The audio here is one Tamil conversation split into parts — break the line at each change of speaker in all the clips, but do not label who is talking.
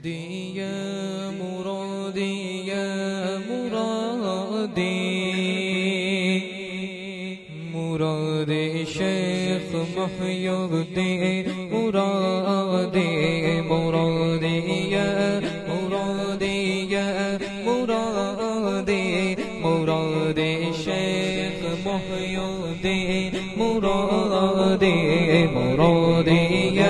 مرادي يا مرادي يا مرادي مرادي شيخ محي الدين مرادي مرادي يا مرادي يا مرادي مرادي شيخ محي الدين مرادي مرادي يا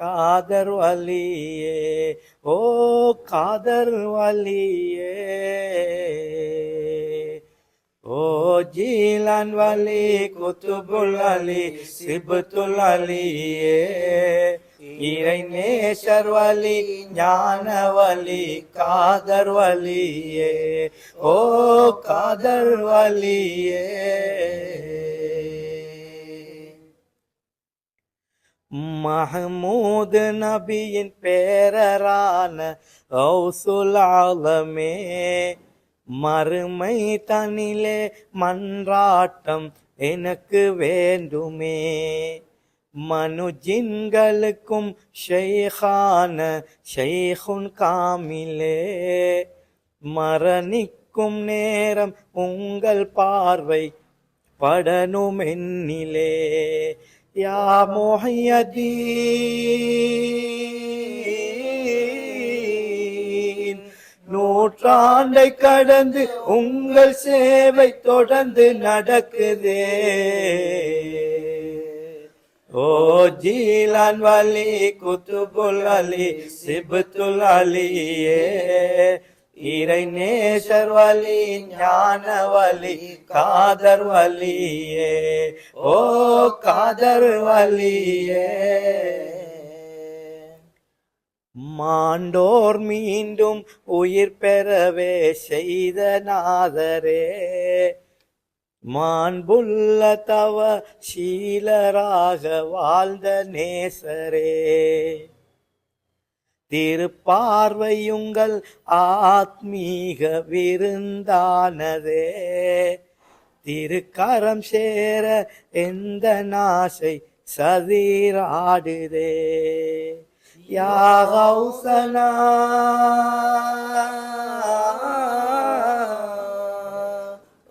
காதர் வலியே ஓ காதர் வலியே ஓ ஜீலன் வலி குத்துபுல் அலி சிபத்துல் அலியே இறை நேசர் வலி ஞான வலி காதர் வலியே ஓ காதர் வலியே மஹமூது நபியின் பேரரான ஔசுல் மறுமை தனிலே மன்றாட்டம் எனக்கு வேண்டுமே. மனுஜின்களுக்கும் ஷெய்கான ஷெய்குன் காமிலே. மரணிக்கும் நேரம் உங்கள் பார்வை படனுமென்னிலே. يا محي الدين. நூற்றாண்டை கடந்து உங்கள் சேவை தொடர்ந்து நடக்குதே. ஓ ஜீலான் வலி குத்துபுல் அலி சிபத்துல் அலியே இறைநேசர் வலி ஞான வலி காதர் வலியே ஓ காதர் வலியே மாண்டோர் மீண்டும் உயிர் பெறவே செய்த நாதரே. மாண்புள்ள தவ சீலராக வாழ்ந்த நேசரே. திருப்பார்வையுங்கள் ஆத்மீக விருந்தானதே. திருக்கரம் சேர எந்த நாசை சதிராடுதே. யாகௌசனா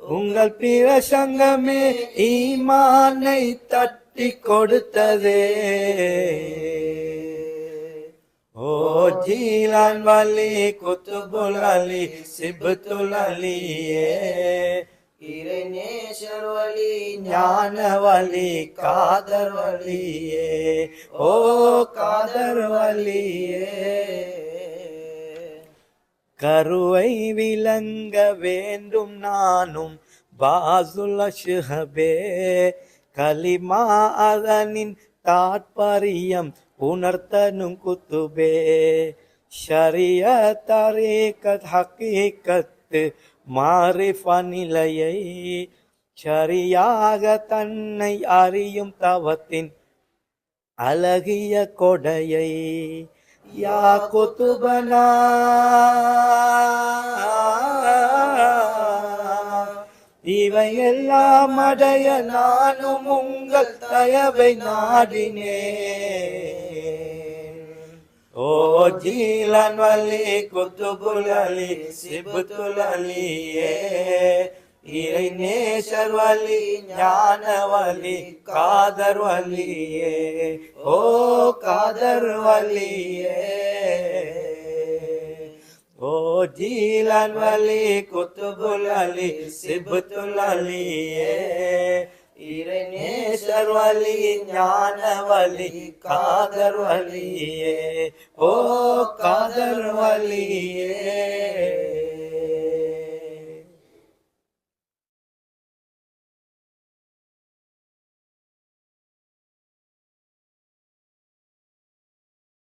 உங்கள் பிரசங்கமே ஈமானை தட்டி கொடுத்ததே. ஓ ஜீலான் வலி குத்துபுல் அலி சிபத்துல் அலியே
இறை நேசர் வழி
ஞான வலி காதர் வலியே ஓ காதர் வலியே கருவை விளங்க வேண்டும் நானும் பாசுல் அஷ்ஹபே. கலிமா அதனின் தாற்பரியம் உணர்த்தனும் குத்துபே ஷரிய தரீக்கத் ஹக்கீக்கத்து மாரிஃப நிலையை சரியாக தன்னை அறியும் தவத்தின் அழகிய கொடையை. யா குத்துபனா. இவை எல்லாம் அடைய நானும் உங்கள் தயவை நாடினேன். ஓ ஜீலன் வலி குத்துபுல் அலி சிபுத்துல் அலியே இறை நேசர் வலி ஞான வலி காதர் வலியே ஓ காதர் வலியே ஓ ஜீலன் வலி குத்துபுல் அலி சிபுத்துல் அலியே இறை நேசர் ஞான வலி காதர் வலியே ஓ காதர் வலியே